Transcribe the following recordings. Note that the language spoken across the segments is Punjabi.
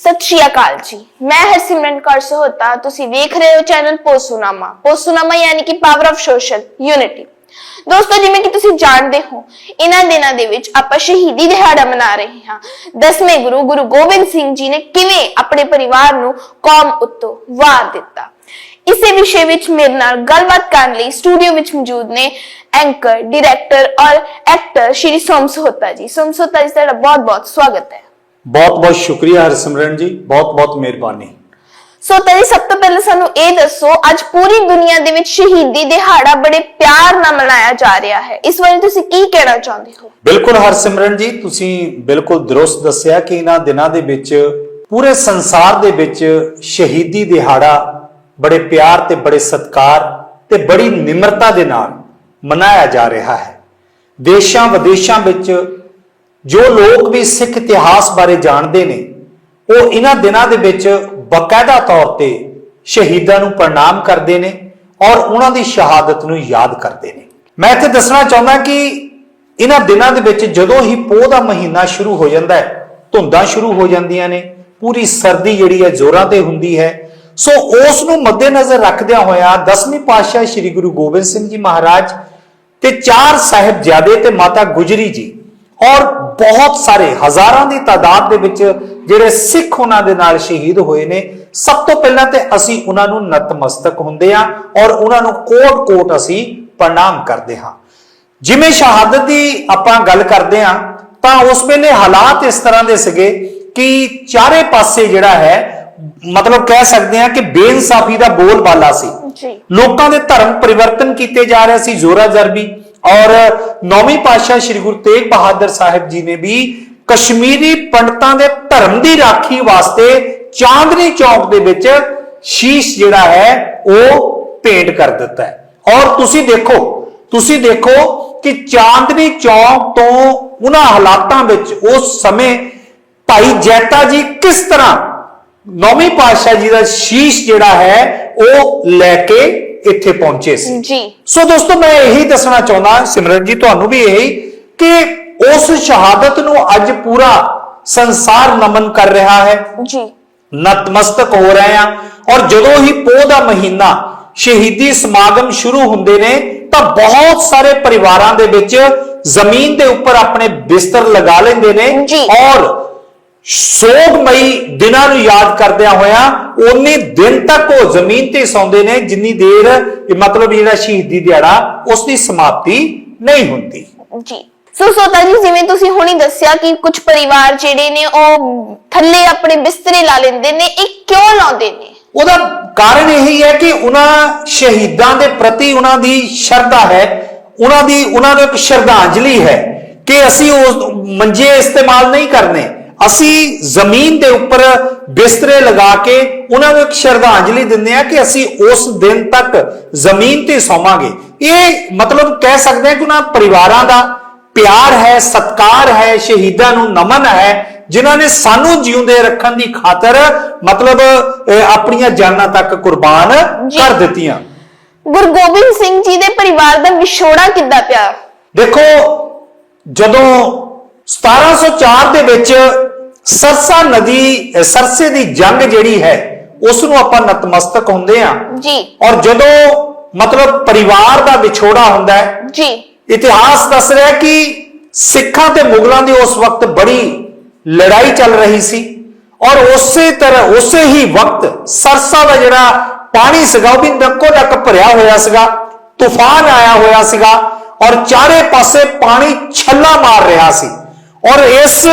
ਸਤਿ ਸ਼੍ਰੀ ਅਕਾਲ ਜੀ। ਮੈਂ ਹਰਸਿਮਰਨ ਕੌਰ ਸਹੋਤਾ। ਤੁਸੀਂ ਵੇਖ ਰਹੇ ਹੋ ਚੈਨਲ ਪੋਸੂਨਾਮਾ। ਪੋਸੂਨਾਮਾ ਯਾਨੀ ਕਿ ਪਾਵਰ ਆਫ ਸੋਸ਼ਲ ਯੂਨਿਟੀ ਦੋਸਤੋ, ਜਿਵੇਂ ਕਿ ਤੁਸੀਂ ਜਾਣਦੇ ਹੋ ਇਹਨਾਂ ਦਿਨਾਂ ਦੇ ਵਿੱਚ ਆਪਾਂ ਸ਼ਹੀਦੀ ਦਿਹਾੜਾ ਮਨਾ ਰਹੇ ਹਾਂ। ਦਸਵੇਂ ਗੁਰੂ ਗੁਰੂ ਗੋਬਿੰਦ ਸਿੰਘ ਜੀ ਨੇ ਕਿਵੇਂ ਆਪਣੇ ਪਰਿਵਾਰ ਨੂੰ ਕੌਮ ਉੱਤੋਂ ਵਾਰ ਦਿੱਤਾ। ਇਸੇ ਵਿਸ਼ੇ ਵਿੱਚ ਮੇਰੇ ਨਾਲ ਗੱਲਬਾਤ ਕਰਨ ਲਈ ਸਟੂਡੀਓ ਵਿੱਚ ਮੌਜੂਦ ਨੇ ਐਂਕਰ ਡਾਇਰੈਕਟਰ ਔਰ ਐਕਟਰ ਸ਼੍ਰੀ ਸੋਮ ਸਹੋਤਾ ਜੀ। ਸੋਮ ਸਹੋਤਾ ਜੀ, ਤੁਹਾਡਾ ਬਹੁਤ-ਬਹੁਤ ਸਵਾਗਤ ਹੈ। ਬਹੁਤ ਬਹੁਤ ਸ਼ੁਕਰੀਆ ਹਰਸਿਮਰਨ ਜੀ ਬਹੁਤ ਬਹੁਤ ਮਿਹਰਬਾਨੀ। ਸੋ ਤੇਰੀ ਸਭ ਤੋਂ ਪਹਿਲਾਂ ਸਾਨੂੰ ਇਹ ਦੱਸੋ ਅੱਜ ਪੂਰੀ ਦੁਨੀਆ ਦੇ ਵਿੱਚ ਸ਼ਹੀਦੀ ਦਿਹਾੜਾ ਬੜੇ ਪਿਆਰ ਨਾਲ ਮਨਾਇਆ ਜਾ ਰਿਹਾ ਹੈ। ਇਸ ਬਾਰੇ ਤੁਸੀਂ ਕੀ ਕਹਿਣਾ ਚਾਹੁੰਦੇ ਹੋ? ਬਿਲਕੁਲ ਹਰਸਿਮਰਨ ਜੀ ਤੁਸੀਂ ਬਿਲਕੁਲ ਦਰੁਸਤ ਦੱਸਿਆ ਕਿ ਇਹਨਾਂ ਦਿਨਾਂ ਦੇ ਵਿੱਚ ਪੂਰੇ ਸੰਸਾਰ ਦੇ ਵਿੱਚ ਸ਼ਹੀਦੀ ਦਿਹਾੜਾ ਬੜੇ ਪਿਆਰ ਤੇ ਬੜੇ ਸਤਿਕਾਰ ਤੇ ਬੜੀ ਨਿਮਰਤਾ ਦੇ ਨਾਲ ਮਨਾਇਆ ਜਾ ਰਿਹਾ ਹੈ। ਦੇਸ਼ਾਂ ਵਿਦੇਸ਼ਾਂ ਵਿੱਚ ਜੋ ਲੋਕ ਵੀ ਸਿੱਖ ਇਤਿਹਾਸ ਬਾਰੇ ਜਾਣਦੇ ਨੇ, ਉਹ ਇਹਨਾਂ ਦਿਨਾਂ ਦੇ ਵਿੱਚ ਬਕਾਇਦਾ ਤੌਰ ਤੇ ਸ਼ਹੀਦਾਂ ਨੂੰ ਪ੍ਰਣਾਮ ਕਰਦੇ ਨੇ ਔਰ ਉਹਨਾਂ ਦੀ ਸ਼ਹਾਦਤ ਨੂੰ ਯਾਦ ਕਰਦੇ ਨੇ। ਮੈਂ ਇੱਥੇ ਦੱਸਣਾ ਚਾਹੁੰਦਾ ਕਿ ਇਹਨਾਂ ਦਿਨਾਂ ਦੇ ਵਿੱਚ ਜਦੋਂ ਹੀ ਪੋਹ ਦਾ ਮਹੀਨਾ ਸ਼ੁਰੂ ਹੋ ਜਾਂਦਾ ਹੈ, ਧੁੰਦਾਂ ਸ਼ੁਰੂ ਹੋ ਜਾਂਦੀਆਂ ਨੇ, ਪੂਰੀ ਸਰਦੀ ਜਿਹੜੀ ਹੈ ਜ਼ੋਰਾਂ ਤੇ ਹੁੰਦੀ ਹੈ, ਸੋ ਉਸ ਨੂੰ ਮੱਦੇਨਜ਼ਰ ਰੱਖਦਿਆਂ ਹੋਇਆ 10ਵੀਂ ਪਾਤਸ਼ਾਹ ਸ੍ਰੀ ਗੁਰੂ ਗੋਬਿੰਦ ਸਿੰਘ ਜੀ ਮਹਾਰਾਜ ਤੇ ਚਾਰ ਸਾਹਿਬਜ਼ਾਦੇ ਤੇ ਮਾਤਾ ਗੁਜਰੀ ਜੀ ਔਰ ਬਹੁਤ ਸਾਰੇ ਹਜ਼ਾਰਾਂ ਦੀ ਤਾਦਾਦ ਦੇ ਵਿੱਚ ਜਿਹੜੇ ਸਿੱਖ ਉਹਨਾਂ ਦੇ ਨਾਲ ਸ਼ਹੀਦ ਹੋਏ ਨੇ ਸਭ ਤੋਂ ਪਹਿਲਾਂ ਤੇ ਅਸੀਂ ਉਹਨਾਂ ਨੂੰ ਨਤਮਸਤਕ ਹੁੰਦੇ ਆ ਔਰ ਉਹਨਾਂ ਨੂੰ ਕੋਟ-ਕੋਟ ਅਸੀਂ ਪ੍ਰਣਾਮ ਕਰਦੇ ਹਾਂ। ਜਿਵੇਂ ਸ਼ਹਾਦਤ ਦੀ ਆਪਾਂ ਗੱਲ ਕਰਦੇ ਆ ਤਾਂ ਉਸ ਵੇਲੇ ਹਾਲਾਤ ਇਸ ਤਰ੍ਹਾਂ ਦੇ ਸੀਗੇ ਕਿ ਚਾਰੇ ਪਾਸੇ ਜਿਹੜਾ ਹੈ ਮਤਲਬ ਕਹਿ ਸਕਦੇ ਆ ਕਿ ਬੇਇਨਸਾਫੀ ਦਾ ਬੋਲਬਾਲਾ ਸੀ। ਲੋਕਾਂ ਦੇ ਧਰਮ ਪਰਿਵਰਤਨ ਕੀਤੇ ਜਾ ਰਹੇ ਸੀ ਜ਼ੋਰਾ ਜ਼ਰਬੀ ਔਰ ਨੌਵੀਂ ਪਾਤਸ਼ਾਹ ਸ੍ਰੀ ਗੁਰੂ ਤੇਗ ਬਹਾਦਰ ਸਾਹਿਬ ਜੀ ਨੇ ਵੀ ਕਸ਼ਮੀਰੀ ਪੰਡਤਾਂ ਦੇ ਧਰਮ ਦੀ ਰਾਖੀ ਵਾਸਤੇ ਚਾਂਦਨੀ ਚੌਕ ਦੇ ਵਿੱਚ ਸ਼ੀਸ਼ ਜਿਹੜਾ ਹੈ, ਉਹ ਭੇਂਟ ਕਰ ਦਿੱਤਾ ਹੈ। ਔਰ ਤੁਸੀਂ ਦੇਖੋ ਤੁਸੀਂ ਦੇਖੋ ਕਿ ਚਾਂਦਨੀ ਚੌਕ ਤੋਂ ਉਹਨਾਂ ਹਾਲਾਤਾਂ ਵਿੱਚ ਉਸ ਸਮੇਂ ਭਾਈ ਜੈਤਾ ਜੀ ਕਿਸ ਤਰ੍ਹਾਂ ਨੌਵੀਂ ਪਾਤਸ਼ਾਹ ਜੀ ਦਾ ਸ਼ੀਸ਼ ਜਿਹੜਾ ਹੈ, ਉਹ ਲੈ ਕੇ ਇੱਥੇ ਪਹੁੰਚੇ ਸੀ। ਜੀ। ਸੋ ਦੋਸਤੋ ਮੈਂ ਇਹੀ ਦੱਸਣਾ ਚਾਹੁੰਦਾ ਸਿਮਰਨ ਜੀ ਤੁਹਾਨੂੰ ਵੀ ਇਹੀ ਕਿ ਉਸ ਸ਼ਹਾਦਤ ਨੂੰ ਅੱਜ ਪੂਰਾ ਸੰਸਾਰ ਨਮਨ ਕਰ ਰਿਹਾ ਹੈ। ਜੀ। ਨਤਮਸਤਕ ਹੋ ਰਹੇ ਆ ਔਰ ਜਦੋਂ ਹੀ ਪੋਹ ਦਾ ਮਹੀਨਾ ਸ਼ਹੀਦੀ ਸਮਾਗਮ ਸ਼ੁਰੂ ਹੁੰਦੇ ਨੇ ਤਾਂ ਬਹੁਤ ਸਾਰੇ ਪਰਿਵਾਰਾਂ ਦੇ ਵਿੱਚ ਜ਼ਮੀਨ ਦੇ ਉੱਪਰ ਆਪਣੇ ਬਿਸਤਰ ਲਗਾ ਲੈਂਦੇ ਨੇ। ਔਰ ਸੋਗਮਈ ਦਿਨਾਂ ਨੂੰ ਯਾਦ ਕਰਦਿਆਂ ਹੋਇਆਂ ਉਨੀ ਦਿਨ ਤੱਕ ਉਹ ਜ਼ਮੀਨ ਤੇ ਸੌਂਦੇ ਨੇ ਜਿੰਨੀ ਦੇਰ ਇਹ ਮਤਲਬ ਜਿਹੜਾ ਸ਼ਹੀਦੀ ਦਿਹਾੜਾ ਉਸ ਦੀ ਸਮਾਪਤੀ ਨਹੀਂ ਹੁੰਦੀ। ਜੀ। ਸੋ ਸੋਤਾ ਜੀ ਜਿਵੇਂ ਤੁਸੀਂ ਹੁਣੀ ਦੱਸਿਆ ਕਿ ਕੁਝ ਪਰਿਵਾਰ ਜਿਹੜੇ ਨੇ ਉਹ ਥੱਲੇ ਆਪਣੇ ਬਿਸਤਰੇ ਲਾ ਲੈਂਦੇ ਨੇ ਇਹ ਕਿਉਂ ਲਾਉਂਦੇ ਨੇ? ਉਹਦਾ ਕਾਰਨ ਇਹੀ ਹੈ ਕਿ ਉਹਨਾਂ ਸ਼ਹੀਦਾਂ ਦੇ ਪ੍ਰਤੀ ਉਹਨਾਂ ਦੀ ਸ਼ਰਧਾ ਹੈ ਉਹਨਾਂ ਦੀ ਉਹਨਾਂ ਨੂੰ ਇੱਕ ਸ਼ਰਧਾਂਜਲੀ ਹੈ ਕਿ ਅਸੀਂ ਉਸ ਮੰਜੇ ਇਸਤੇਮਾਲ ਨਹੀਂ ਕਰਨੇ। ਅਸੀਂ ਜ਼ਮੀਨ ਦੇ ਉੱਪਰ ਬਿਸਤਰੇ ਲਗਾ ਕੇ ਉਹਨਾਂ ਨੂੰ ਇੱਕ ਸ਼ਰਧਾਂਜਲੀ ਦਿੰਦੇ ਆ ਕਿ ਅਸੀਂ ਉਸ ਦਿਨ ਤੱਕ ਜ਼ਮੀਨ ਤੇ ਸੌਵਾਂਗੇ। ਇਹ ਮਤਲਬ ਕਹਿ ਸਕਦੇ ਹਾਂ ਕਿ ਉਹਨਾਂ ਪਰਿਵਾਰਾਂ ਦਾ ਪਿਆਰ ਹੈ ਸਤਕਾਰ ਹੈ ਸ਼ਹੀਦਾਂ ਨੂੰ ਨਮਨ ਹੈ ਜਿਨ੍ਹਾਂ ਨੇ ਸਾਨੂੰ ਜਿਉਂਦੇ ਰੱਖਣ ਦੀ ਖਾਤਰ ਮਤਲਬ ਆਪਣੀਆਂ ਜਾਨਾਂ ਤੱਕ ਕੁਰਬਾਨ। ਕਰ ਦਿੱਤੀਆਂ। ਗੁਰੂ ਗੋਬਿੰਦ ਸਿੰਘ ਜੀ ਦੇ ਪਰਿਵਾਰ ਦਾ ਵਿਛੋੜਾ ਕਿੱਦਾਂ ਪਿਆ? ਦੇਖੋ ਜਦੋਂ 1704 ਦੇ ਵਿੱਚ ਸਰਸਾ ਨਦੀ ਸਰਸੇ ਦੀ ਜੰਗ ਜਿਹੜੀ ਹੈ ਉਸ ਨੂੰ ਆਪਾਂ ਨਤਮਸਤਕ ਹੁੰਦੇ ਆ ਜੀ। ਔਰ ਜਦੋਂ ਮਤਲਬ ਪਰਿਵਾਰ ਦਾ ਵਿਛੋੜਾ ਹੁੰਦਾ ਹੈ ਜੀ। ਇਤਿਹਾਸ ਦੱਸ ਰਿਹਾ ਕਿ ਸਿੱਖਾਂ ਤੇ ਮੁਗਲਾਂ ਦੀ ਉਸ ਵਕਤ ਬੜੀ ਲੜਾਈ ਚੱਲ ਰਹੀ ਸੀ। ਔਰ ਉਸੇ ਤਰ੍ਹਾਂ ਉਸੇ ਹੀ ਵਕਤ ਸਰਸਾ ਦਾ ਜਿਹੜਾ ਪਾਣੀ ਸੀਗਾ ਉਹ ਵੀ ਨੱਕੋ ਨੱਕ ਭਰਿਆ ਹੋਇਆ ਸੀਗਾ ਤੂਫਾਨ ਆਇਆ ਹੋਇਆ ਸੀਗਾ ਔਰ ਚਾਰੇ ਪਾਸੇ ਪਾਣੀ ਛੱਲਾ ਮਾਰ ਰਿਹਾ ਸੀ। ਔਰ ਇਸ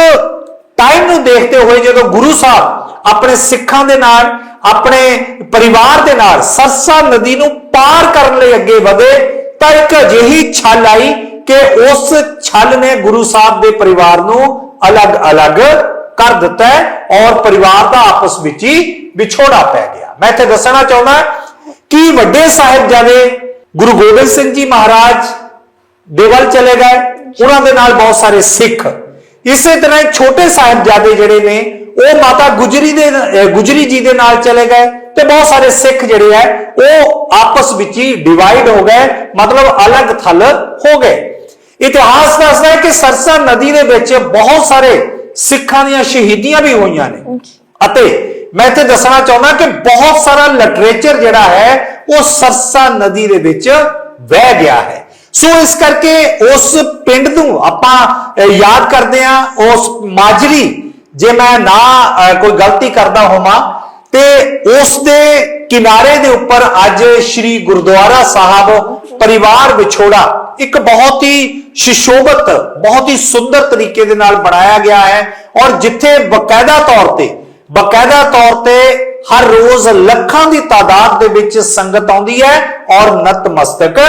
ਟਾਈਮ ਨੂੰ ਦੇਖਦੇ ਹੋਏ ਜਦੋਂ ਗੁਰੂ ਸਾਹਿਬ ਆਪਣੇ ਸਿੱਖਾਂ ਦੇ ਨਾਲ, ਆਪਣੇ ਪਰਿਵਾਰ ਦੇ ਨਾਲ ਸਰਸਾ ਨਦੀ ਨੂੰ ਪਾਰ ਕਰਨ ਲਈ ਅੱਗੇ ਵਧੇ, ਤਾਂ ਇੱਕ ਅਜਿਹੀ ਛਲ ਆਈ ਕਿ ਉਸ ਛਲ ਨੇ ਗੁਰੂ ਸਾਹਿਬ ਦੇ ਪਰਿਵਾਰ ਨੂੰ ਅਲੱਗ-ਅਲੱਗ ਕਰ ਦਿੱਤਾ ਔਰ ਪਰਿਵਾਰ ਦਾ ਆਪਸ ਵਿੱਚ ਹੀ ਵਿਛੋੜਾ ਪੈ ਗਿਆ। ਮੈਂ ਇੱਥੇ ਦੱਸਣਾ ਚਾਹੁੰਦਾ ਕਿ ਵੱਡੇ ਸਾਹਿਬਜ਼ਾਦੇ ਗੁਰੂ ਗੋਬਿੰਦ ਸਿੰਘ ਜੀ ਮਹਾਰਾਜ ਦੇ ਵੱਲ ਚਲੇ ਗਏ। ਉਹਨਾਂ ਦੇ ਨਾਲ ਬਹੁਤ ਸਾਰੇ ਸਿੱਖ ਇਸੇ ਤਰ੍ਹਾਂ ਛੋਟੇ ਸਾਹਿਬਜ਼ਾਦੇ ਜਿਹੜੇ ਨੇ ਉਹ ਮਾਤਾ ਗੁਜਰੀ ਦੇ ਗੁਜਰੀ ਜੀ ਦੇ ਨਾਲ ਚਲੇ ਗਏ ਤੇ ਬਹੁਤ ਸਾਰੇ ਸਿੱਖ ਜਿਹੜੇ ਆ ਉਹ ਆਪਸ ਵਿੱਚ ਹੀ ਡਿਵਾਈਡ ਹੋ ਗਏ ਮਤਲਬ ਅਲੱਗ ਥਲ ਹੋ ਗਏ। ਇਤਿਹਾਸ ਦੱਸਦਾ ਹੈ ਕਿ ਸਰਸਾ ਨਦੀ ਦੇ ਵਿੱਚ ਬਹੁਤ ਸਾਰੇ ਸਿੱਖਾਂ ਦੀਆਂ ਸ਼ਹੀਦੀਆਂ ਵੀ ਹੋਈਆਂ ਨੇ। ਅਤੇ ਮੈਂ ਇੱਥੇ ਦੱਸਣਾ ਚਾਹੁੰਦਾ ਕਿ ਬਹੁਤ ਸਾਰਾ ਲਿਟਰੇਚਰ ਜਿਹੜਾ ਹੈ ਉਹ ਸਰਸਾ ਨਦੀ ਦੇ ਵਿੱਚ ਵਹਿ ਗਿਆ ਹੈ। ਸੋ ਇਸ ਕਰਕੇ ਉਸ ਪਿੰਡ ਨੂੰ ਆਪਾਂ ਯਾਦ ਕਰਦੇ ਹਾਂ, ਉਸ ਮਾਜਰੀ, ਜੇ ਮੈਂ ਨਾ ਕੋਈ ਗਲਤੀ ਕਰਦਾ ਹੋਵਾਂ, ਤੇ ਉਸ ਦੇ ਕਿਨਾਰੇ ਦੇ ਉੱਪਰ ਅੱਜ ਸ੍ਰੀ ਗੁਰਦੁਆਰਾ ਸਾਹਿਬ ਪਰਿਵਾਰ ਵਿਛੋੜਾ ਇੱਕ ਬਹੁਤ ਹੀ ਸ਼ਿਸ਼ੋਭਤ, ਬਹੁਤ ਹੀ ਸੁੰਦਰ ਤਰੀਕੇ ਦੇ ਨਾਲ ਬਣਾਇਆ ਗਿਆ ਹੈ ਔਰ ਜਿੱਥੇ ਬਕਾਇਦਾ ਤੌਰ ਤੇ, ਬਕਾਇਦਾ ਤੌਰ ਤੇ ਹਰ ਰੋਜ਼ ਲੱਖਾਂ ਦੀ ਤਾਦਾਦ ਦੇ ਵਿੱਚ ਸੰਗਤ ਆਉਂਦੀ ਹੈ ਔਰ ਨਤਮਸਤਕ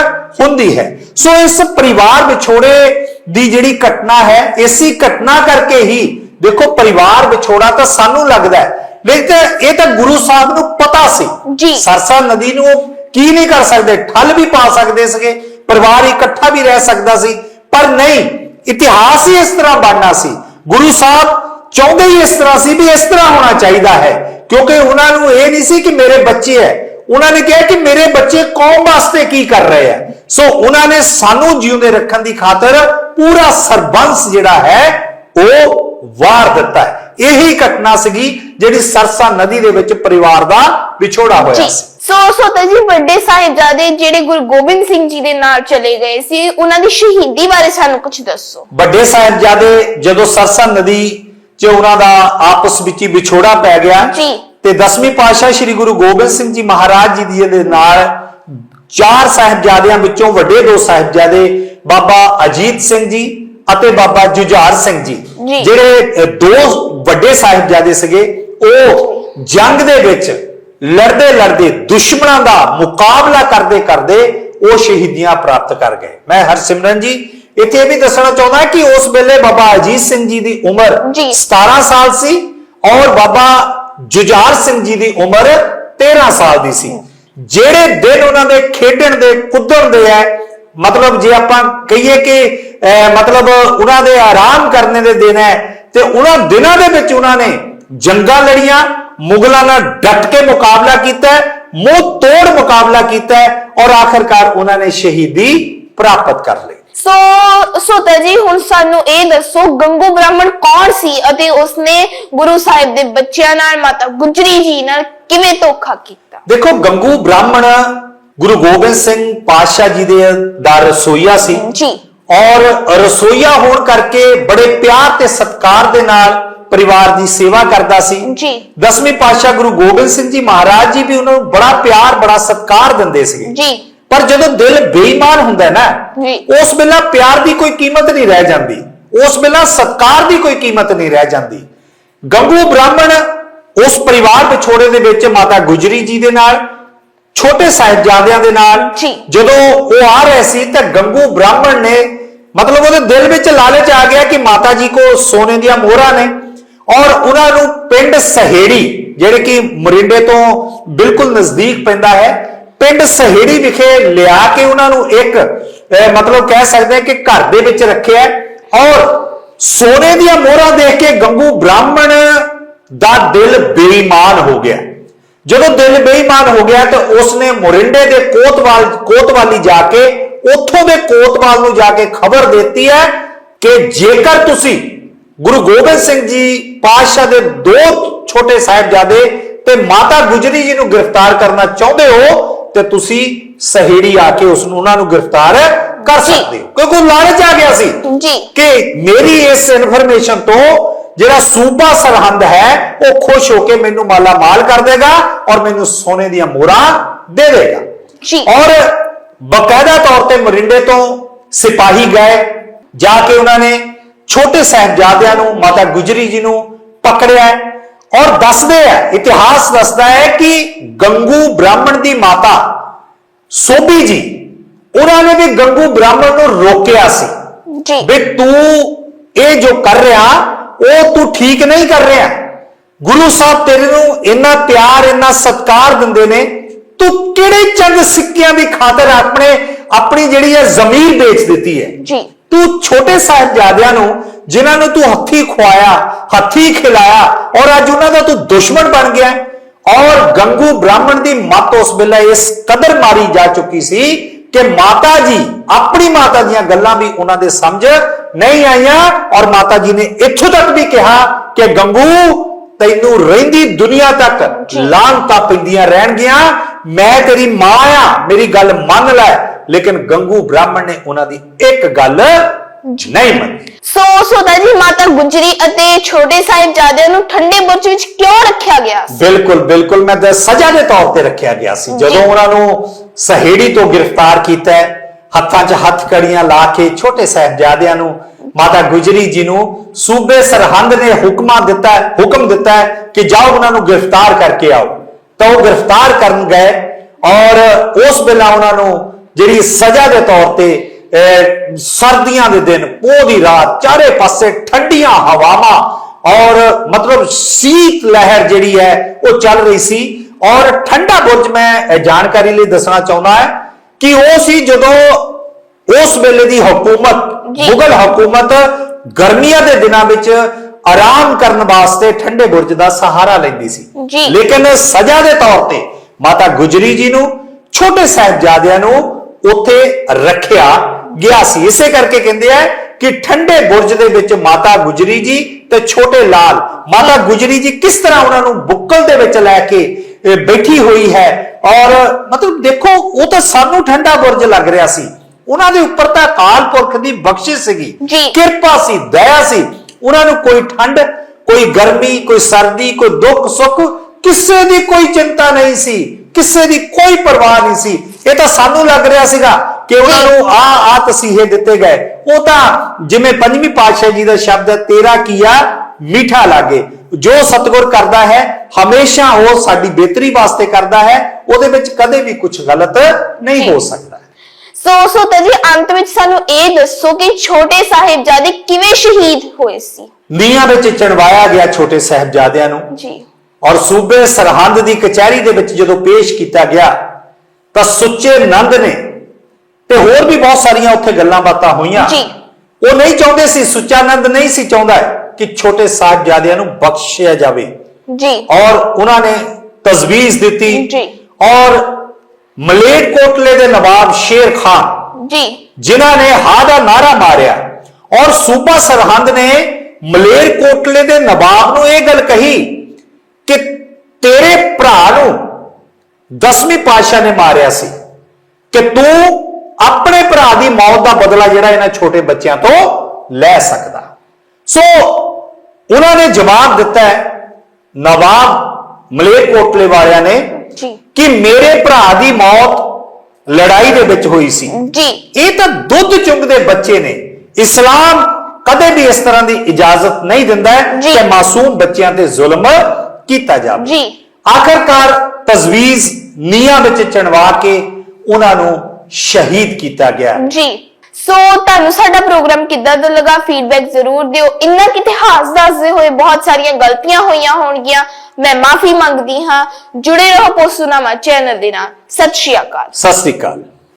ਹੁੰਦੀ ਹੈ। ਸੋ ਇਸ ਪਰਿਵਾਰ ਵਿਛੋੜੇ ਦੀ ਜਿਹੜੀ ਘਟਨਾ ਹੈ ਇਸੇ ਘਟਨਾ ਕਰਕੇ ਹੀ ਦੇਖੋ ਪਰਿਵਾਰ ਵਿਛੋੜਾ ਤਾਂ ਸਾਨੂੰ ਲੱਗਦਾ ਹੈ। ਲੇਕਿਨ ਇਹ ਤਾਂ ਗੁਰੂ ਸਾਹਿਬ ਨੂੰ ਪਤਾ ਸੀ। ਸਰਸਾ ਨਦੀ ਨੂੰ ਕੀ ਨਹੀਂ ਕਰ ਸਕਦੇ ਠੱਲ ਵੀ ਪਾ ਸਕਦੇ ਸੀਗੇ ਪਰਿਵਾਰ ਇਕੱਠਾ ਵੀ ਰਹਿ ਸਕਦਾ ਸੀ ਪਰ ਨਹੀਂ ਇਤਿਹਾਸ ਹੀ ਇਸ ਤਰ੍ਹਾਂ ਬਣਨਾ ਸੀ। ਗੁਰੂ ਸਾਹਿਬ ਚਾਹੁੰਦੇ ਹੀ ਇਸ ਤਰ੍ਹਾਂ ਸੀ ਵੀ ਇਸ ਤਰ੍ਹਾਂ ਹੋਣਾ ਚਾਹੀਦਾ ਹੈ। ਕਿਉਂਕਿ ਉਹਨਾਂ ਨੂੰ ਇਹ ਨਹੀਂ ਸੀ ਕਿ ਮੇਰੇ ਬੱਚੇ ਹੈ। ਉਹਨਾਂ ਨੇ ਕਿਹਾ ਕਿ ਮੇਰੇ ਬੱਚੇ ਕੌਮ ਵਾਸਤੇ ਕੀ ਕਰ ਰਹੇ ਆ ਸੋ ਉਹਨਾਂ ਨੇ ਸਾਨੂੰ ਜਿਉਂਦੇ ਰੱਖਣ ਦੀ ਖਾਤਰ ਪੂਰਾ ਸਰਬੰਸ ਜਿਹੜਾ ਹੈ ਉਹ ਵਾਰ ਦਿੱਤਾ ਹੈ। ਇਹੀ ਘਟਨਾ ਸੀਗੀ ਜਿਹੜੀ ਸਰਸਾ ਨਦੀ ਦੇ ਵਿੱਚ ਪਰਿਵਾਰ ਦਾ ਵਿਛੋੜਾ ਹੋਇਆ ਸੀ। ਸੋ ਸੋਤਾ ਜੀ ਵੱਡੇ ਸਾਹਿਬਜ਼ਾਦੇ ਜਿਹੜੇ ਗੁਰੂ ਗੋਬਿੰਦ ਸਿੰਘ ਜੀ ਦੇ ਨਾਲ ਚਲੇ ਗਏ ਸੀ ਉਹਨਾਂ ਦੀ ਸ਼ਹੀਦੀ ਬਾਰੇ ਸਾਨੂੰ ਕੁਝ ਦੱਸੋ। ਵੱਡੇ ਸਾਹਿਬਜ਼ਾਦੇ ਜਦੋਂ ਸਰਸਾ ਨਦੀ 'ਚ ਉਹਨਾਂ ਦਾ ਆਪਸ ਵਿੱਚ ਹੀ ਵਿਛੋੜਾ ਪੈ ਗਿਆ ਜੀ। ਤੇ ਦਸਵੀਂ ਪਾਤਸ਼ਾਹ ਸ੍ਰੀ ਗੁਰੂ ਗੋਬਿੰਦ ਸਿੰਘ ਜੀ ਮਹਾਰਾਜ ਜੀ ਦੀ ਨਾਲ ਚਾਰ ਸਾਹਿਬਜ਼ਾਦਿਆਂ ਵਿੱਚੋਂ ਵੱਡੇ ਦੋ ਸਾਹਿਬਜ਼ਾਦੇ ਬਾਬਾ ਅਜੀਤ ਸਿੰਘ ਜੀ ਅਤੇ ਬਾਬਾ ਜੁਝਾਰ ਸਿੰਘ ਜੀ। ਜਿਹੜੇ ਦੋ ਵੱਡੇ ਸਾਹਿਬਜ਼ਾਦੇ ਸੀਗੇ ਉਹ ਜੰਗ ਦੇ ਵਿੱਚ ਲੜਦੇ ਲੜਦੇ ਦੁਸ਼ਮਣਾਂ ਦਾ ਮੁਕਾਬਲਾ ਕਰਦੇ ਕਰਦੇ ਉਹ ਸ਼ਹੀਦੀਆਂ ਪ੍ਰਾਪਤ ਕਰ ਗਏ ਮੈਂ ਹਰਸਿਮਰਨ ਜੀ ਇੱਥੇ ਇਹ ਵੀ ਦੱਸਣਾ ਚਾਹੁੰਦਾ ਕਿ ਉਸ ਵੇਲੇ ਬਾਬਾ ਅਜੀਤ ਸਿੰਘ ਜੀ ਦੀ ਉਮਰ ਜੀ। 17 ਸਾਲ ਸੀ ਔਰ ਬਾਬਾ ਜੁਝਾਰ ਸਿੰਘ ਜੀ ਦੀ ਉਮਰ 13 ਸਾਲ ਦੀ ਸੀ ਜਿਹੜੇ ਦਿਨ ਉਹਨਾਂ ਦੇ ਖੇਡਣ ਦੇ ਕੁੱਦਣ ਦੇ ਹੈ ਮਤਲਬ ਜੇ ਆਪਾਂ ਕਹੀਏ ਕਿ ਮਤਲਬ ਉਹਨਾਂ ਦੇ ਆਰਾਮ ਕਰਨੇ ਦੇ ਦਿਨ ਹੈ ਤੇ ਉਹਨਾਂ ਦਿਨਾਂ ਦੇ ਵਿੱਚ ਉਹਨਾਂ ਨੇ ਜੰਗਾਂ ਲੜੀਆਂ ਮੁਗਲਾਂ ਨਾਲ ਡਟ ਕੇ ਮੁਕਾਬਲਾ ਕੀਤਾ ਮੂੰਹ ਤੋੜ ਮੁਕਾਬਲਾ ਕੀਤਾ ਔਰ ਆਖਰਕਾਰ ਉਹਨਾਂ ਨੇ ਸ਼ਹੀਦੀ ਪ੍ਰਾਪਤ ਕਰ ਲਈ। ਸੋ ਸੋਤਾ ਜੀ ਹੁਣ ਸਾਨੂੰ ਇਹ ਦੱਸੋ ਗੰਗੂ ਬ੍ਰਾਹਮਣ ਕੌਣ ਸੀ ਅਤੇ ਉਸਨੇ ਗੁਰੂ ਸਾਹਿਬ ਦੇ ਬੱਚਿਆਂ ਨਾਲ ਮਾਤਾ ਗੁਜਰੀ ਜੀ ਨਾਲ ਕਿਵੇਂ ਧੋਖਾ ਕੀਤਾ? ਦੇਖੋ ਗੰਗੂ ਬ੍ਰਾਹਮਣ ਗੁਰੂ ਗੋਬਿੰਦ ਸਿੰਘ ਪਾਤਸ਼ਾਹ ਜੀ ਦੇ ਦਾ ਰਸੋਈਆ ਸੀ ਜੀ। ਔਰ ਰਸੋਈਆ ਹੋਣ ਕਰਕੇ ਬੜੇ ਪਿਆਰ ਤੇ ਸਤਿਕਾਰ ਦੇ ਨਾਲ ਪਰਿਵਾਰ ਦੀ ਸੇਵਾ ਕਰਦਾ ਸੀ ਜੀ। ਦਸਵੀਂ ਪਾਤਸ਼ਾਹ ਗੁਰੂ ਗੋਬਿੰਦ ਸਿੰਘ ਜੀ ਮਹਾਰਾਜ ਜੀ ਵੀ ਉਹਨਾਂ ਨੂੰ ਬੜਾ ਪਿਆਰ ਬੜਾ ਸਤਿਕਾਰ ਦਿੰਦੇ ਸੀਗੇ ਜੀ ਪਰ ਜਦੋਂ ਦਿਲ ਬੇਈਮਾਨ ਹੁੰਦਾ ਨਾ। ਉਸ ਵੇਲੇ ਪਿਆਰ ਦੀ ਕੋਈ ਕੀਮਤ ਨਹੀਂ ਰਹਿ ਜਾਂਦੀ ਉਸ ਵੇਲੇ ਸਤਿਕਾਰ ਦੀ ਕੋਈ ਕੀਮਤ ਨਹੀਂ ਰਹਿ ਜਾਂਦੀ ਗੰਗੂ ਬ੍ਰਾਹਮਣ ਉਸ ਪਰਿਵਾਰ ਵਿਛੋੜੇ ਦੇ ਵਿੱਚ ਮਾਤਾ ਗੁਜਰੀ ਜੀ ਦੇ ਨਾਲ ਛੋਟੇ ਸਾਹਿਬਜ਼ਾਦਿਆਂ ਦੇ ਨਾਲ। ਜਦੋਂ ਉਹ ਆ ਰਹੇ ਸੀ ਤਾਂ ਗੰਗੂ ਬ੍ਰਾਹਮਣ ਨੇ ਮਤਲਬ ਉਹਦੇ ਦਿਲ ਵਿੱਚ ਲਾਲਚ ਆ ਗਿਆ ਕਿ ਮਾਤਾ ਜੀ ਕੋ ਸੋਨੇ ਦੀਆਂ ਮੋਹਰਾਂ ਨੇ ਔਰ ਉਹਨਾਂ ਨੂੰ ਪਿੰਡ ਸਹੇੜੀ, ਜਿਹੜੇ ਕਿ ਮਰਿੰਡੇ ਤੋਂ ਬਿਲਕੁਲ ਨਜ਼ਦੀਕ ਪੈਂਦਾ ਹੈ, ਪਿੰਡ ਸਹੇੜੀ ਵਿਖੇ ਲਿਆ ਕੇ ਉਹਨਾਂ ਨੂੰ ਇੱਕ ਮਤਲਬ ਕਹਿ ਸਕਦੇ ਹਾਂ ਕਿ ਘਰ ਦੇ ਵਿੱਚ ਰੱਖਿਆ ਔਰ ਸੋਨੇ ਦੀਆਂ ਮੋਹਰਾਂ ਦੇਖ ਕੇ ਗੰਗੂ ਬ੍ਰਾਹਮਣ ਦਾ ਦਿਲ ਬੇਈਮਾਨ ਹੋ ਗਿਆ। ਜਦੋਂ ਦਿਲ ਬੇਈਮਾਨ ਹੋ ਗਿਆ ਤਾਂ ਉਸਨੇ ਮੋਰਿੰਡੇ ਦੇ ਕੋਤਵਾਲ, ਕੋਤਵਾਲੀ ਜਾ ਕੇ, ਉੱਥੋਂ ਦੇ ਕੋਤਵਾਲ ਨੂੰ ਜਾ ਕੇ ਖਬਰ ਦਿੱਤੀ ਹੈ ਕਿ ਜੇਕਰ ਤੁਸੀਂ ਗੁਰੂ ਗੋਬਿੰਦ ਸਿੰਘ ਜੀ ਪਾਤਸ਼ਾਹ ਦੇ ਦੋ ਛੋਟੇ ਸਾਹਿਬਜ਼ਾਦੇ ਤੇ ਮਾਤਾ ਗੁਜਰੀ ਜੀ ਨੂੰ ਗ੍ਰਿਫਤਾਰ ਕਰਨਾ ਚਾਹੁੰਦੇ ਹੋ ਤੇ ਤੁਸੀਂ ਸਹੇੜੀ ਆ ਕੇ ਉਸ ਨੂੰ ਉਹਨਾਂ ਨੂੰ ਗ੍ਰਿਫਤਾਰ ਕਰ। ਸਕਦੇ ਹੋ ਕਿਉਂਕਿ ਲਾਲਚ ਆ ਗਿਆ ਸੀ ਜੀ ਕਿ ਮੇਰੀ ਇਸ ਇਨਫੋਰਮੇਸ਼ਨ ਤੋਂ ਜਿਹੜਾ ਸੂਬਾ ਸਰਹੰਦ ਹੈ ਉਹ ਖੁਸ਼ ਹੋ ਕੇ ਮੈਨੂੰ ਮਾਲਾ ਮਾਲ ਕਰ ਦੇਗਾ ਔਰ ਮੈਨੂੰ ਸੋਨੇ ਦੀਆਂ ਮੋਹਰਾਂ ਦੇ ਦੇਗਾ ਜੀ। ਔਰ ਬਕਾਇਦਾ ਤੌਰ ਤੇ ਮਰਿੰਡੇ ਤੋਂ ਸਿਪਾਹੀ ਗਏ ਜਾ ਕੇ ਉਹਨਾਂ ਨੇ ਛੋਟੇ ਸਾਹਿਬਜ਼ਾਦਿਆਂ ਨੂੰ ਮਾਤਾ ਗੁਜਰੀ ਜੀ ਨੂੰ ਪਕੜਿਆ ਹੈ ਔਰ ਦੱਸਦੇ ਆ ਇਤਿਹਾਸ ਦੱਸਦਾ ਹੈ ਕਿ ਗੰਗੂ ਬ੍ਰਾਹਮਣ ਦੀ ਮਾਤਾ ਸੋਭੀ ਜੀ ਉਹਨਾਂ ਨੇ ਵੀ ਗੰਗੂ ਬ੍ਰਾਹਮਣ ਨੂੰ ਰੋਕਿਆ ਸੀ। ਜੀ। ਵੀ ਤੂੰ ਇਹ ਜੋ ਕਰ ਰਿਹਾ ਉਹ ਤੂੰ ਠੀਕ ਨਹੀਂ ਕਰ ਰਿਹਾ। ਗੁਰੂ ਸਾਹਿਬ ਤੇਰੇ ਨੂੰ ਇੰਨਾ ਪਿਆਰ ਇੰਨਾ ਸਤਿਕਾਰ ਦਿੰਦੇ ਨੇ। ਤੂੰ ਕਿਹੜੇ ਚੰਦ ਸਿੱਕਿਆਂ ਦੀ ਖਾਤਰ ਆਪਣੇ ਆਪਣੀ ਜਿਹੜੀ ਹੈ ਜ਼ਮੀਰ ਵੇਚ ਦਿੱਤੀ ਹੈ। ਜੀ। ਤੂੰ ਛੋਟੇ ਸਾਹਿਬਜ਼ਾਦਿਆਂ ਨੂੰ ਜਿਨ੍ਹਾਂ ਨੂੰ ਤੂੰ ਹੱਥੀ ਖਵਾਇਆ ਹੱਥੀ ਖਿਲਾਇਆ ਔਰ ਅੱਜ ਉਹਨਾਂ ਦਾ ਤੂੰ ਦੁਸ਼ਮਣ ਬਣ ਗਿਆ। ਔਰ ਗੰਗੂ ਬ੍ਰਾਹਮਣ ਦੀ ਮੱਤ ਉਸ ਵੇਲੇ ਇਸ ਕਦਰ ਮਾਰੀ ਜਾ ਚੁੱਕੀ ਸੀ ਕਿ ਮਾਤਾ ਜੀ ਆਪਣੀ ਮਾਤਾ ਦੀਆਂ ਗੱਲਾਂ ਵੀ ਉਹਨਾਂ ਦੇ ਸਮਝ ਨਹੀਂ ਆਈਆਂ ਔਰ ਮਾਤਾ ਜੀ ਨੇ ਇੱਥੋਂ ਤੱਕ ਵੀ ਕਿਹਾ ਕਿ ਗੰਗੂ ਤੈਨੂੰ ਰਹਿੰਦੀ ਦੁਨੀਆ ਤੱਕ। ਲਾਂਤਾਂ ਪੈਂਦੀਆਂ ਰਹਿਣਗੀਆਂ ਮੈਂ ਤੇਰੀ ਮਾਂ ਆ ਮੇਰੀ ਗੱਲ ਮੰਨ ਲੈ ਲੇਕਿਨ ਗੰਗੂ ਬ੍ਰਾਹਮਣ ਨੇ ਉਹਨਾਂ ਦੀ ਇੱਕ ਗੱਲ ਨਹੀਂ ਮੰਨੀ। ਸੋ ਸੋਦਾ ਜੀ ਮਾਤਾ ਗੁਜਰੀ ਅਤੇ ਛੋਟੇ ਸਾਹਿਬਜ਼ਾਦਿਆਂ ਨੂੰ ਠੰਡੇ ਬੁਰਜ ਵਿੱਚ ਕਿਉਂ ਰੱਖਿਆ ਗਿਆ ਸੀ? ਬਿਲਕੁਲ ਬਿਲਕੁਲ। ਮੈਂ ਤਾਂ ਸਜ਼ਾ ਦੇ ਤੌਰ ਤੇ ਰੱਖਿਆ ਗਿਆ ਸੀ। ਜਦੋਂ ਉਹਨਾਂ ਨੂੰ ਸਹੇੜੀ ਤੋਂ ਗ੍ਰਿਫਤਾਰ ਕੀਤਾ ਹੱਥਾਂ 'ਚ ਹੱਥ ਕੜੀਆਂ ਲਾ ਕੇ ਛੋਟੇ ਸਾਹਿਬਜ਼ਾਦਿਆਂ ਨੂੰ ਮਾਤਾ ਗੁਜਰੀ ਜੀ ਨੂੰ ਸੂਬੇ ਸਰਹੰਦ ਨੇ ਹੁਕਮਾਂ ਦਿੱਤਾ ਹੁਕਮ ਦਿੱਤਾ ਕਿ ਜਾਓ ਉਹਨਾਂ ਨੂੰ ਗ੍ਰਿਫਤਾਰ ਕਰਕੇ ਆਓ। ਤਾਂ ਉਹ ਗ੍ਰਿਫਤਾਰ ਕਰਨ ਗਏ ਔਰ ਉਸ ਵੇਲੇ ਉਹਨਾਂ ਨੂੰ ਜਿਹੜੀ ਸਜ਼ਾ ਦੇ ਤੌਰ ਤੇ ਸਰਦੀਆਂ ਦੇ ਦਿਨ ਪੋਹ ਦੀ ਰਾਤ ਚਾਰੇ ਪਾਸੇ ਠੰਡੀਆਂ ਹਵਾਵਾਂ ਔਰ ਮਤਲਬ ਸੀਤ ਲਹਿਰ ਜਿਹੜੀ ਹੈ ਉਹ ਚੱਲ ਰਹੀ ਸੀ ਔਰ ਠੰਡਾ ਬੁਰਜ ਮੈਂ ਜਾਣਕਾਰੀ ਲਈ ਦੱਸਣਾ ਚਾਹੁੰਦਾ ਹੈ ਕਿ ਉਹ ਸੀ ਜਦੋਂ ਉਸ ਵੇਲੇ ਦੀ ਹਕੂਮਤ। ਮੁਗਲ ਹਕੂਮਤ ਗਰਮੀਆਂ ਦੇ ਦਿਨਾਂ ਵਿੱਚ ਆਰਾਮ ਕਰਨ ਵਾਸਤੇ ਠੰਡੇ ਬੁਰਜ ਦਾ ਸਹਾਰਾ ਲੈਂਦੀ ਸੀ। ਲੇਕਿਨ ਸਜ਼ਾ ਦੇ ਤੌਰ ਤੇ ਮਾਤਾ ਗੁਜਰੀ ਜੀ ਨੂੰ ਛੋਟੇ ਸਾਹਿਬਜ਼ਾਦਿਆਂ ਨੂੰ ਉੱਥੇ ਰੱਖਿਆ ਗਿਆ ਸੀ। ਇਸੇ ਕਰਕੇ ਕਹਿੰਦੇ ਆ ਕਿ ਠੰਡੇ ਬੁਰਜ ਦੇ ਵਿੱਚ ਮਾਤਾ ਗੁਜਰੀ ਜੀ ਤੇ ਛੋਟੇ ਲਾਲ ਮਾਤਾ ਗੁਜਰੀ ਜੀ ਕਿਸ ਤਰ੍ਹਾਂ ਉਹਨਾਂ ਨੂੰ ਬੁੱਕਲ ਦੇ ਵਿੱਚ ਲੈ ਕੇ ਬੈਠੀ ਹੋਈ ਹੈ। ਔਰ ਮਤਲਬ ਦੇਖੋ ਉਹ ਤਾਂ ਸਾਨੂੰ ਠੰਡਾ ਬੁਰਜ ਲੱਗ ਰਿਹਾ ਸੀ। ਉਹਨਾਂ ਦੇ ਉੱਪਰ ਤਾਂ ਅਕਾਲ ਪੁਰਖ ਦੀ ਬਖਸ਼ਿਸ਼ ਸੀਗੀ। ਕਿਰਪਾ ਸੀ ਦਇਆ ਸੀ। ਉਹਨਾਂ ਨੂੰ ਕੋਈ ਠੰਡ ਕੋਈ ਗਰਮੀ ਕੋਈ ਸਰਦੀ ਕੋਈ ਦੁੱਖ ਸੁੱਖ ਕਿਸੇ ਦੀ ਕੋਈ ਚਿੰਤਾ ਨਹੀਂ ਸੀ ਕਿਸੇ ਦੀ ਕੋਈ ਪਰਵਾਹ ਨਹੀਂ ਸੀ। ਇਹ ਤਾਂ ਸਾਨੂੰ ਲੱਗ ਰਿਹਾ ਸੀਗਾ ਕਿ ਉਹਨਾਂ ਨੂੰ ਆ ਆ ਤਸੀਹੇ ਦਿੱਤੇ ਗਏ। ਉਹ ਤਾਂ ਜਿਵੇਂ ਪੰਜਵੀਂ ਪਾਤਸ਼ਾਹ ਜੀ ਦਾ ਸ਼ਬਦ ਹੈ ਤੇਰਾ ਕੀਆ ਮਿੱਠਾ ਲਾਗੇ। ਜੋ ਸਤਿਗੁਰ ਕਰਦਾ ਹੈ ਹਮੇਸ਼ਾ ਉਹ ਸਾਡੀ ਬਿਹਤਰੀ ਵਾਸਤੇ ਕਰਦਾ ਹੈ। ਉਹਦੇ ਵਿੱਚ ਕਦੇ ਵੀ ਕੁਝ ਗਲਤ ਨਹੀਂ। ਹੋ ਸਕਦਾ। ਸੋ ਸੋਤਾ ਜੀ ਅੰਤ ਵਿੱਚ ਸਾਨੂੰ ਇਹ ਦੱਸੋ ਕਿ ਛੋਟੇ ਸਾਹਿਬਜ਼ਾਦੇ ਕਿਵੇਂ ਸ਼ਹੀਦ ਹੋਏ ਸੀ? ਨੀਹਾਂ ਵਿੱਚ ਚਣਵਾਇਆ ਗਿਆ ਛੋਟੇ ਸਾਹਿਬਜ਼ਾਦਿਆਂ ਨੂੰ। ਜੀ। ਔਰ ਸੂਬੇ ਸਰਹੰਦ ਦੀ ਕਚਹਿਰੀ ਦੇ ਵਿੱਚ ਜਦੋਂ ਪੇਸ਼ ਕੀਤਾ ਗਿਆ ਤਾਂ ਸੁੱਚੇ ਨੰਦ ਨੇ ਤੇ ਹੋਰ ਵੀ ਬਹੁਤ ਸਾਰੀਆਂ ਉੱਥੇ ਗੱਲਾਂ ਬਾਤਾਂ ਹੋਈਆਂ। ਜੀ। ਉਹ ਨਹੀਂ ਚਾਹੁੰਦੇ ਸੀ ਸੁੱਚਾ ਨੰਦ ਨਹੀਂ ਸੀ ਚਾਹੁੰਦਾ ਕਿ ਛੋਟੇ ਸਾਹਿਬਜ਼ਾਦਿਆਂ ਨੂੰ ਬਖਸ਼ਿਆ ਜਾਵੇ। ਜੀ। ਔਰ ਉਹਨਾਂ ਨੇ ਤਜਵੀਜ਼ ਦਿੱਤੀ। ਜੀ। ਔਰ ਮਲੇਰਕੋਟਲੇ ਦੇ ਨਵਾਬ ਸ਼ੇਰ ਖਾਨ ਜੀ। ਜਿਨ੍ਹਾਂ ਨੇ ਹਾ ਦਾ ਨਾਰਾ ਮਾਰਿਆ ਔਰ ਸੂਬਾ ਸਰਹੰਦ ਨੇ ਮਲੇਰਕੋਟਲੇ ਦੇ ਨਵਾਬ ਨੂੰ ਇਹ ਗੱਲ ਕਹੀ ਕਿ ਤੇਰੇ ਭਰਾ ਨੂੰ ਦਸਵੀਂ ਪਾਤਸ਼ਾਹ ਨੇ ਮਾਰਿਆ ਸੀ ਕਿ ਤੂੰ ਆਪਣੇ ਭਰਾ ਦੀ ਮੌਤ ਦਾ ਬਦਲਾ ਜਿਹੜਾ ਇਹਨਾਂ ਛੋਟੇ ਬੱਚਿਆਂ ਤੋਂ ਲੈ ਸਕਦਾ। ਸੋ ਉਹਨਾਂ ਨੇ ਜਵਾਬ ਦਿੱਤਾ ਹੈ ਨਵਾਬ ਮਲੇਰਕੋਟਲੇ ਵਾਲਿਆਂ ਨੇ ਕਿ ਮੇਰੇ ਭਰਾ ਦੀ ਮੌਤ ਲੜਾਈ ਦੇ ਵਿੱਚ ਹੋਈ ਸੀ। ਜੀ। ਇਹ ਤਾਂ ਦੁੱਧ ਚੁੰਗਦੇ ਬੱਚੇ ਨੇ। ਇਸਲਾਮ ਕਦੇ ਵੀ ਇਸ ਤਰ੍ਹਾਂ ਦੀ ਇਜਾਜ਼ਤ ਨਹੀਂ ਦਿੰਦਾ। ਕਿ ਮਾਸੂਮ ਬੱਚਿਆਂ ਤੇ ਜ਼ੁਲਮ ਕੀਤਾ ਜਾਵੇ। ਜੀ। ਆਖਰਕਾਰ ਤਜਵੀਜ਼ ਨੀਹਾਂ ਵਿੱਚ ਚਣਵਾ ਕੇ ਉਹਨਾਂ ਨੂੰ ਸ਼ਹੀਦ ਕੀਤਾ ਗਿਆ। ਜੀ। ਸੋ ਤੁਹਾਨੂੰ ਸਾਡਾ ਪ੍ਰੋਗਰਾਮ ਕਿੱਦਾਂ ਦਾ ਲੱਗਾ? ਫੀਡਬੈਕ ਜ਼ਰੂਰ ਦਿਓ। ਇੰਨਾ ਕਿ ਇਤਿਹਾਸ ਦੱਸਦੇ ਹੋਏ ਬਹੁਤ ਸਾਰੀਆਂ ਗਲਤੀਆਂ ਹੋਈਆਂ ਹੋਣਗੀਆਂ। ਮੈਂ ਮਾਫੀ ਮੰਗਦੀ ਹਾਂ। ਜੁੜੇ ਰਹੋ ਪੋਸੂਨਾਮਾ ਚੈਨਲ ਦੇ ਨਾਲ। ਸਤਿ ਸ਼੍ਰੀ ਅਕਾਲ। ਸਤਿ ਸ੍ਰੀ ਅਕਾਲ।